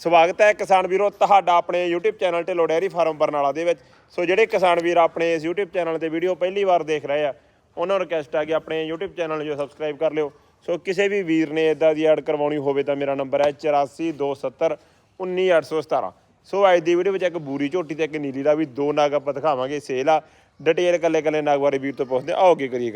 ਸਵਾਗਤ ਹੈ ਕਿਸਾਨ ਵੀਰੋ ਤੁਹਾਡਾ ਆਪਣੇ YouTube channel Dhillon dairy farm Barnala ਦੇ ਵਿੱਚ। ਸੋ ਜਿਹੜੇ ਕਿਸਾਨ ਵੀਰ ਆਪਣੇ ਇਸ YouTube ਚੈਨਲ ਤੇ ਵੀਡੀਓ ਪਹਿਲੀ ਵਾਰ ਦੇਖ ਰਹੇ ਆ ਉਹਨਾਂ ਨੂੰ ਰਿਕਵੈਸਟ ਆ ਕਿ ਆਪਣੇ YouTube ਚੈਨਲ ਨੂੰ ਜੋ ਸਬਸਕ੍ਰਾਈਬ ਕਰ ਲਿਓ। ਸੋ ਕਿਸੇ ਵੀ ਵੀਰ ਨੇ ਇਦਾਂ ਦੀ ਐਡ ਕਰਵਾਉਣੀ ਹੋਵੇ ਤਾਂ ਮੇਰਾ ਨੰਬਰ ਹੈ 8427 19817 ਸੋ ਅੱਜ ਦੀ ਵੀਡੀਓ ਵਿੱਚ ਇੱਕ ਬੂਰੀ ਝੋਟੀ ਤੇ ਇੱਕ ਨੀਲੀ ਦਾ ਵੀ ਦੋ ਨਾਗ ਆਪਾਂ ਦਿਖਾਵਾਂਗੇ ਸੇਲ ਆ। ਡਿਟੇਲ ਕੱਲੇ ਕੱਲੇ ਨਾਗ ਬਾਰੇ ਵੀਰ ਤੋਂ ਪੁੱਛਦੇ ਆਓ ਕੀ ਕਰੀਏ।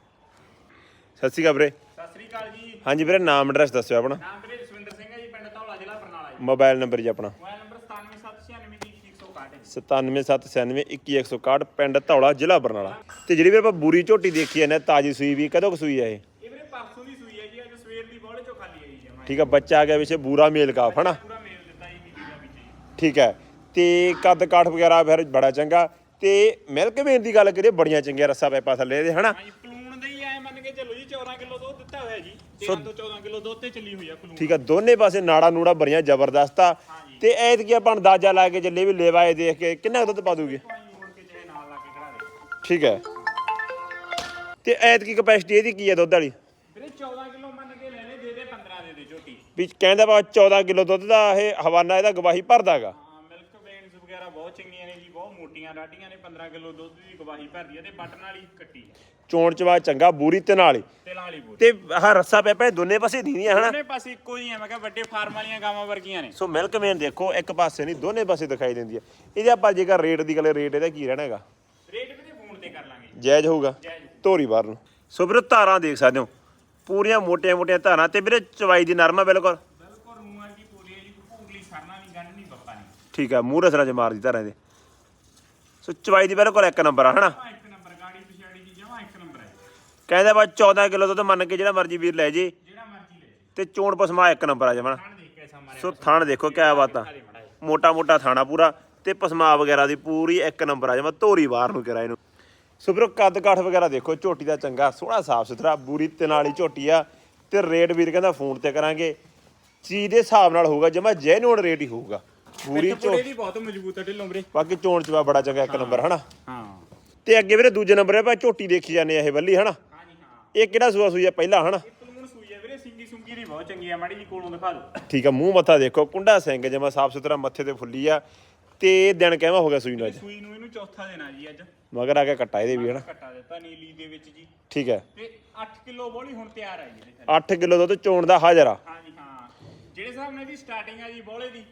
ਸਤਿ ਸ਼੍ਰੀ ਅਕਾਲ ਵੀਰੇ। ਸਤਿ ਸ੍ਰੀ ਅਕਾਲ ਜੀ। ਹਾਂਜੀ ਵੀਰੇ ਨਾਮ ਐਡਰੈਸ ਦੱਸਿਓ ਆਪਣਾ। ਨਾਮ ਵੀਰੇ ਜਸਵਿੰਦਰ ਸਿੰਘ ਹੈ ਜੀ ਪਿੰਡ ਧੌਲਾ ਜ਼ਿਲ੍ਹਾ ਬਰਨਾਲਾ ਜੀ ਮੋਬਾਈਲ ਨੰਬਰ ਜੀ ਆਪਣਾ। ਮੋਬਾਈਲ ਨੰਬਰ 9776916161 977961 ਪਿੰਡ ਧੌਲਾ ਜ਼ਿਲ੍ਹਾ ਬਰਨਾਲਾ। ਤੇ ਜਿਹੜੀ ਵੀਰੇ ਆਪਾਂ ਬੂਰੀ ਝੋਟੀ ਦੇਖੀ ਹੈ ਨਾ ਤਾਜੀ ਸੂਈ ਵੀ ਕਦੋਂ ਸੂਈ ਹੈ ਇਹ? ਇਹ ਵੀਰੇ ਪਰਸੋਂ ਦੀ ਸੂਈ ਹੈ ਜੀ ਅੱਜ ਸਵੇਰ ਦੀ ਬੋਲੇ ਚੋਂ ਖਾਲੀ ਆਈ ਜਮਾ ਠੀਕ ਆ ਬੱਚਾ ਆ ਗਿਆ ਵਿਸ਼ੇ ਬੂਰਾ ਮੇਲ ਕਾਫ ਹਨਾ? ਪੂਰਾ ਮੇਲ ਦਿੱਤਾ ਜੀ ਨੀਲੀ ਦਾ ਵਿੱਚ ਜੀ। ਠੀਕ ਹੈ ਤੇ ਕੱਦ ਕਾਠ ਵਗੈਰਾ ਫਿਰ ਬੜਾ ਚੰਗਾ। ਤੇ ਮਿਲਕ ਵੇਨ ਦੀ ਗੱਲ ਕਰੀਏ ਬੜੀਆਂ ਚੰਗੀਆਂ ਰੱਸਾ ਪੈਪਾ ਥੱਲੇ ਇਹਦੇ ਹਨਾ ਹਾਂਜੀ ਪਲੂਣ ਦੇ ਹੀ ਐ ਮੰਨ ਕੇ ਚੱਲੋ ਜੀ 14 ਕਿਲੋ ਦੁੱਧ ਦਿੱਤਾ ਹੋਇਆ ਜੀ। 13 ਤੋਂ 14 ਕਿਲੋ ਦੁੱਧ ਤੇ ਚੱਲੀ ਹੋਈ ਆ ਪਲੂਣ ਠੀਕ ਆ ਦੋਨੇ ਪਾਸੇ ਨਾੜਾ ਨੂੜਾ ਬੜੀਆਂ ਜ਼ਬਰਦਸਤ ਆ। ਤੇ ਐਤ ਕੀ ਆਪਾਂ ਅੰਦਾਜ਼ਾ ਲਾ ਕੇ ਚੱਲੇ ਵੀ ਲੇਵਾ ਇਹ ਦੇਖ ਕੇ ਕਿੰਨਾ ਕੁ ਦੁੱਧ ਪਾ ਦੂਗੀ? ਠੀਕ ਹੈ। ਤੇ ਐਤ ਕੀ ਕਪੈਸਿਟੀ ਇਹਦੀ ਕੀ ਹੈ ਦੁੱਧ ਵਾਲੀ? ਵੀਰੇ 14 ਕਿਲੋ ਮੰਨ ਕੇ ਲੈ ਲੈ ਦੇ ਦੇ 15 ਦੇ ਦੇ ਝੋਟੀ। ਵੀ ਕਹਿੰਦਾ ਬਾ 14 ਕਿਲੋ ਦੁੱਧ ਦਾ ਇਹ ਹਵਾਨਾ ਇਹਦਾ ਗਵਾਹੀ ਭਰਦਾਗਾ ਵਗੈਰਾ ਬਹੁਤ ਚੰਗੀਆਂ ਨੇ ਜੀ ਬਹੁਤ ਮੋਟੀਆਂ ਰਾਡੀਆਂ ਨੇ 15 ਕਿਲੋ ਦੁੱਧ ਦੀ ਗਵਾਹੀ ਭਰਦੀ ਹੈ ਤੇ ਬਟਨ ਵਾਲੀ ਕੱਟੀ ਹੈ ਚੋਣ ਚਵਾ ਚੰਗਾ ਬੂਰੀ ਤੇ ਨਾਲ ਤੇਲਾਂ ਵਾਲੀ ਤੇ ਆਹ ਰੱਸਾ ਪੈਪਾ ਇਹ ਦੋਨੇ ਪਾਸੇ ਦੀਦੀਆਂ ਹਨਾ? ਦੋਨੇ ਪਾਸੇ ਇੱਕੋ ਹੀ ਮੈਂ ਕਿਹਾ ਵੱਡੇ ਫਾਰਮ ਵਾਲੀਆਂ ਗਾਵਾਂ ਵਰਗੀਆਂ ਨੇ। ਸੋ ਮਿਲਕ ਮੇਨ ਦੇਖੋ ਇੱਕ ਪਾਸੇ ਨਹੀਂ ਦੋਨੇ ਪਾਸੇ ਦਿਖਾਈ ਦਿੰਦੀ ਹੈ ਇਹਦੇ ਆਪਾਂ ਜੇਕਰ ਰੇਟ ਦੀ ਗੱਲ ਰੇਟ ਇਹਦਾ ਕੀ ਰਹਿਣਾ ਹੈਗਾ? ਰੇਟ ਵੀ ਤੇ ਫੋਨ ਤੇ ਕਰ ਲਾਂਗੇ। ਜਾਇਜ਼ ਹੋਊਗਾ। ਜਾਇਜ਼। ਧੋਰੀ ਬਾਹਰ ਨੂੰ। ਸੋ ਵੀਰੇ ਧਾਰਾਂ ਦੇਖ ਸਕਦੇ ਹੋ ਪੂਰੀਆਂ ਮੋਟੀਆਂ ਮੋਟੀਆਂ ਧਾਰਾਂ ਤੇ ਵੀਰੇ ਚਵਾਈ ਦੀ ਨਰਮ ਆ ਬਿਲਕੁਲ ਬਿਲਕੁਲ ਮੂੰਹਾਂ ਦੀ ਪੂਰੀ ਹੈ ਜੀ ਭੂਗਲੀ ਸਰਨਾ ਨਹੀਂ ਗੰਢ ਨਹੀਂ ਬੱਪਾ ਨਹੀਂ ਠੀਕ ਆ ਮੂੰਹ ਰਸਣਾ ਚ ਮਾਰਦੀ ਧਾਰਾਂ ਦੇ ਸੋ ਚਵਾਈ ਦੀ ਬਿਲਕੁਲ ਇੱਕ ਨੰਬਰ ਆ ਹਨਾ? ਜਮਾਂ ਇੱਕ ਨੰਬਰ ਗਾੜੀ ਪਿਛਾੜੀ ਦੀ ਜਮਾ ਇੱਕ ਨੰਬਰ ਹੈ ਕਹਿੰਦੇ ਬਾ 14 ਕਿਲੋ ਦੁੱਧ ਮੰਨ ਕੇ ਜਿਹੜਾ ਮਰਜ਼ੀ ਵੀਰ ਲੈ ਜੇ। ਜਿਹੜਾ ਮਰਜ਼ੀ ਲੈ ਤੇ ਚੋਣ ਪਸਮਾ ਇੱਕ ਨੰਬਰ ਆ ਜਮਣਾ ਖਾਣ ਦੇਖ ਕੇ ਮਾਰਿਆ ਸੋ ਥਣ ਦੇਖੋ ਕਿਆ ਬਾਤਾਂ ਮੜਾ ਮੋਟਾ ਮੋਟਾ ਥਾਣਾ ਪੂਰਾ ਤੇ ਪਸਮਾ ਵਗੈਰਾ ਦੀ ਪੂਰੀ ਇੱਕ ਨੰਬਰ ਆ ਜਮਾ। ਧੋਰੀ ਬਾਹਰ ਨੂੰ ਕਰਾ ਇਹਨੂੰ। ਸੋ ਵੀਰੋ ਕੱਦ ਕਾਠ ਵਗੈਰਾ ਦੇਖੋ ਝੋਟੀ ਦਾ ਚੰਗਾ ਸੋਹਣਾ ਸਾਫ਼ ਸੁਥਰਾ ਬੂਰੀ ਤੇ ਨਾਲ ਹੀ ਝੋਟੀ ਆ। ਤੇ ਰੇਟ ਵੀਰ ਕਹਿੰਦਾ ਫੋਨ ਤੇ ਕਰਾਂਗੇ। ਚੀਜ਼ ਦੇ ਹਿਸਾਬ ਨਾਲ ਹੋਊਗਾ ਜਮਾ ਜੈਨੂਨ ਰੇਟ ਹੀ ਹੋਊਗਾ। ਪੂਰੀ ਝੋ ਪੂਰੇ ਦੀ ਬਹੁਤ ਮਜ਼ਬੂਤ ਹੈ ਢਿੱਲੋਂ ਵੀਰੇ। ਬਾਕੀ ਚੋਣ ਚਵਾ ਬੜਾ ਚੰਗਾ ਇੱਕ ਨੰਬਰ ਹਨਾ? ਹਾਂ। ਤੇ ਅੱਗੇ ਵੀਰੇ ਦੂਜੇ ਨੰਬਰ 'ਤੇ ਆਪਾਂ ਝੋਟੀ ਦੇਖੀ ਜਾਂਦੇ ਆ ਇਹ ਬੱਲੀ ਹਨਾ? ਹਾਂਜੀ ਹਾਂ। ਇਹ ਕਿਹੜਾ ਸੂਆ ਸੂਈ ਆ ਪਹਿਲਾ ਹਨਾ? ਇਹ ਪਲੂਣ ਸੂਈ ਹੈ ਵੀਰੇ ਸਿੰਗੀ ਸੁੰਗੀ ਦੀ ਬਹੁਤ ਚੰਗੀ ਹੈ ਮਾੜੀ ਜੀ ਕੋਲੋਂ ਦਿਖਾ ਦਿਓ। ਠੀਕ ਆ ਮੂੰਹ ਮੱਥਾ ਦੇਖੋ ਕੁੰਡਾ ਸਿੰਘ ਜਮਾ ਸਾਫ਼ ਸੁਥਰਾ ਮੱਥੇ ਤੇ ਫੁੱਲੀ ਆ ਤੇ ਦਿਨ ਕਹਿਵਾ ਹੋ ਗਿਆ ਸੂਈ ਨੂੰ ਅੱਜ? ਸੂਈ ਨੂੰ ਇਹਨੂੰ ਚੌਥਾ ਦੇਣਾ ਜੀ ਅੱਜ। ਮਗਰ ਆ ਕੇ ਕੱਟਾ ਇਹਦੇ ਵੀ ਹਨਾ? ਕੱਟਾ ਦਿੱਤਾ ਨੀਲੀ ਦੇ ਵਿੱਚ ਜੀ। ਠੀਕ ਹੈ। ਤੇ 8 ਕਿਲੋ ਬੋਲੀ ਹੁਣ ਤਿਆਰ ਆ ਜੀ ਇਹਦੇ ਥੱਲੇ 8 ਕਿਲੋ ਦੁੱਧ ਚੋਣ ਦਾ ਹਾਜ਼ਰ ਆ। ਹਾਂ। ਜਿਹੜੇ ਹਿਸਾਬ ਨਾਲ ਦੀ ਸਟਾਰਟਿੰਗ ਆ ਜੀ ਬੋਲੇ ਦੀ।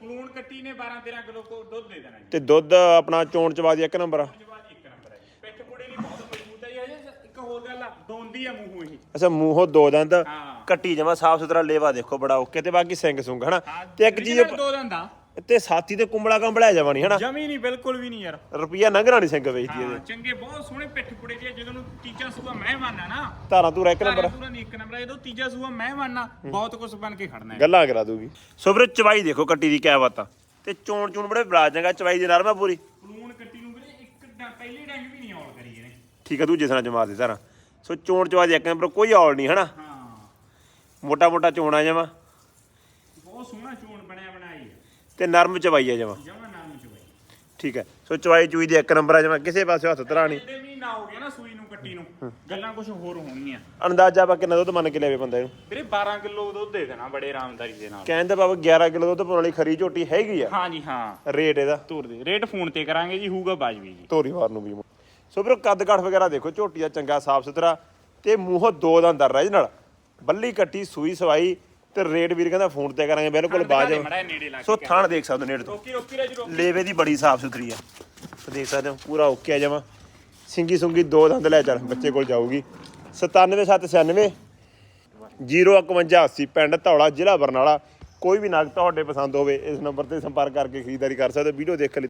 ਕਲੂਣ ਕੱਟੀ ਨੇ 12 13 ਕਿਲੋ ਕੋ ਦੁੱਧ ਦੇ ਦੇਣਾ ਜੀ। ਤੇ ਦੁੱਧ ਆਪਣਾ ਚੋਣ ਚਵਾ ਦੀ ਇੱਕ ਨੰਬਰ ਆ। ਜਵਾਬ ਇੱਕ ਨੰਬਰ ਹੈ ਜੀ। ਪਿੱਠ ਪੁੜੇ ਲਈ ਬਹੁਤ ਮਜ਼ਬੂਤ ਹੈ ਜੀ ਹਜੇ। ਇੱਕ ਹੋਰ ਗੱਲ ਆ ਦੋਂਦੀ ਆ ਮੂੰਹੋਂ ਇਹ। ਅੱਛਾ ਮੂੰਹੋਂ ਦੋ ਦੰਦ ਹਾਂ। ਕੱਟੀ ਜਮਾ ਸਾਫ਼ ਸੁਥਰਾ ਲੇਵਾ ਦੇਖੋ ਬੜਾ ਓਕੇ। ਤੇ ਬਾਕੀ ਸਿੰਘ ਸੁੰਗ ਹਨਾ? ਤੇ ਇੱਕ ਚੀਜ਼ original ਦੋ ਦੰਦਾ ਤੇ ਸਾਥੀ ਤੇ ਕੁੰਬਲਾ ਕੰਬਲਿਆ ਜਵਾਨੀ ਹਨਾ? ਜਮੀ ਨਹੀਂ ਬਿਲਕੁਲ ਵੀ ਨਹੀਂ ਯਾਰ। ਰੁਪਈਆ ਨੰਗਣਾ ਨਹੀਂ ਸਿੰਘ ਵੇਚਦੀ ਹਾਂ ਇਹਦੇ। ਚੰਗੇ ਬਹੁਤ ਸੋਹਣੇ ਪਿੱਠ ਪੁੜੇ ਦੀ ਆ, ਜਦੋਂ ਨੂੰ ਤੀਜਾ ਸੂਆ ਮੈਂ ਮੰਨਣਾ ਨਾ ਧਾਰਾਂ ਤੂੰ ਇੱਕ ਨੰਬਰ। ਪੂਰਾ ਨਹੀਂ ਇੱਕ ਨੰਬਰ ਆ, ਜਦੋਂ ਤੀਜਾ ਸੂਆ ਮੈਂ ਮੰਨਣਾ ਬਹੁਤ ਕੁਝ ਬਣ ਕੇ ਖੜਨਾ ਹੈ। ਗੱਲਾਂ ਕਰਾ ਦੂਗੀ। ਸੋ ਵੀਰੇ ਚਵਾਈ ਦੇਖੋ ਕੱਟੀ ਦੀ ਕਿਆ ਬਾਤਾਂ। ਤੇ ਚੋਣ ਚੂਣ ਬੜੇ ਬੜਾ ਚੰਗਾ ਚਵਾਈ ਦੀ ਨਰਮ ਆ ਪੂਰੀ। ਕਲੂਣ ਕੱਟੀ ਨੂੰ ਵੀਰੇ ਇੱਕ ਡ- ਪਹਿਲੀ ਡੰਗ ਵੀ ਨਹੀਂ ਔਲ ਕਰੀ ਇਹਨੇ। ਠੀਕ ਆ ਦੂਜੇ ਸਨਾਂ ਚ ਮਾਰ ਦੇ ਧਾਰਾਂ। ਸੋ ਚੋਣ ਚਵਾ ਦੀ ਇੱਕ ਨੰਬਰ ਕੋਈ ਔਲ ਨਹੀਂ ਹਨਾ? ਹਾਂ। ਮੋਟਾ ਮੋਟਾ ਚੋਣ ਆ ਜਮਾ ਬਹੁਤ ਸੋਹਣਾ ਚੋਣ ਬਣਿਆ ਬਣਾਈ ਹੈ ਤੇ ਨਰਮ ਚਵਾਈ ਆ ਜਮਾ। ਜਮਾ ਨਾਮ ਠੀਕ ਹੈ। ਸੋ ਚਵਾਈ ਚੂਈ ਦੀ ਇੱਕ ਨੰਬਰ ਆ ਜਮਾ। ਕਿਸੇ ਪਾਸੇ ਹੱਥ ਧਰਾ ਨਹੀਂ। ਇਹਦੇ ਮਹੀਨਾ ਹੋ ਗਿਆ ਨਾ ਸੂਈ ਨੂੰ ਕੱਟੀ ਨੂੰ। ਗੱਲਾਂ ਕੁਝ ਹੋਰ ਹੋਣਗੀਆਂ। ਅੰਦਾਜ਼ਾ ਆਪਾਂ ਕਿੰਨਾ ਦੁੱਧ ਮੰਨ ਕੇ ਲਿਆਵੇ ਬੰਦੇ ਨੂੰ ਵੀਰੇ 12 ਕਿਲੋ ਦੁੱਧ ਦੇ ਦੇਣਾ ਬੜੇ ਆਰਾਮਦਾਰੀ ਦੇ ਨਾਲ। ਕਹਿੰਦੇ ਬਾਬਾ 11 ਕਿਲੋ ਦੁੱਧ ਪਾਉਣ ਵਾਲੀ ਖਰੀ ਝੋਟੀ ਹੈਗੀ ਆ। ਹਾਂਜੀ ਹਾਂ। ਰੇਟ ਇਹਦਾ। ਧੂਰ ਦੇ। ਰੇਟ ਫੋਨ ਤੇ ਕਰਾਂਗੇ ਜੀ ਹੋਊਗਾ ਬਾਜਵੀ ਜੀ। ਧੋਰੀ ਵਾਰ ਨੂੰ ਵੀ ਸੋ ਵੀਰੋ ਕੱਦ ਕਾਠ ਵਗੈਰਾ ਦੇਖੋ ਝੋਟੀ ਦਾ ਚੰਗਾ ਸਾਫ਼ ਸੁਥਰਾ ਤੇ ਮੂੰਹੋਂ ਦੋ ਦੰਦ ਦਰ ਰਹਿ ਨਾਲ ਬੱਲੀ ਕੱਟੀ ਸੂਈ ਸਵਾਈ ਤੇ ਰੇਟ ਵੀਰ ਕਹਿੰਦਾ ਫੋਨ ਤੇ ਕਰਾਂਗੇ ਬਿਲਕੁਲ ਬਾਜ ਸੋ ਥਾਣ ਦੇਖ ਸਕਦੇ ਨੇੜੇ ਤੋਂ। ਲੇਵੇ ਦੀ ਬੜੀ ਸਾਫ਼ ਸੁਥਰੀ ਆ। ਦੇਖ ਸਕਦੇ ਹੋ ਪੂਰਾ ਓਕੇ ਆ ਜਮਾ। ਸਿੰਗੀ ਸੁੰਗੀ ਦੋ ਦੰਦ ਲੈ ਚੱਲ ਬੱਚੇ ਕੋਲ ਜਾਊਗੀ। 97796 05180 ਪਿੰਡ ਧੌਲਾ ਜ਼ਿਲ੍ਹਾ ਬਰਨਾਲਾ। ਕੋਈ ਵੀ ਨਗ ਤੁਹਾਡੇ ਪਸੰਦ ਹੋਵੇ ਇਸ ਨੰਬਰ ਤੇ ਸੰਪਰਕ ਕਰਕੇ ਖਰੀਦਦਾਰੀ ਕਰ ਸਕਦੇ ਹੋ। ਵੀਡੀਓ ਦੇਖ ਲਈ।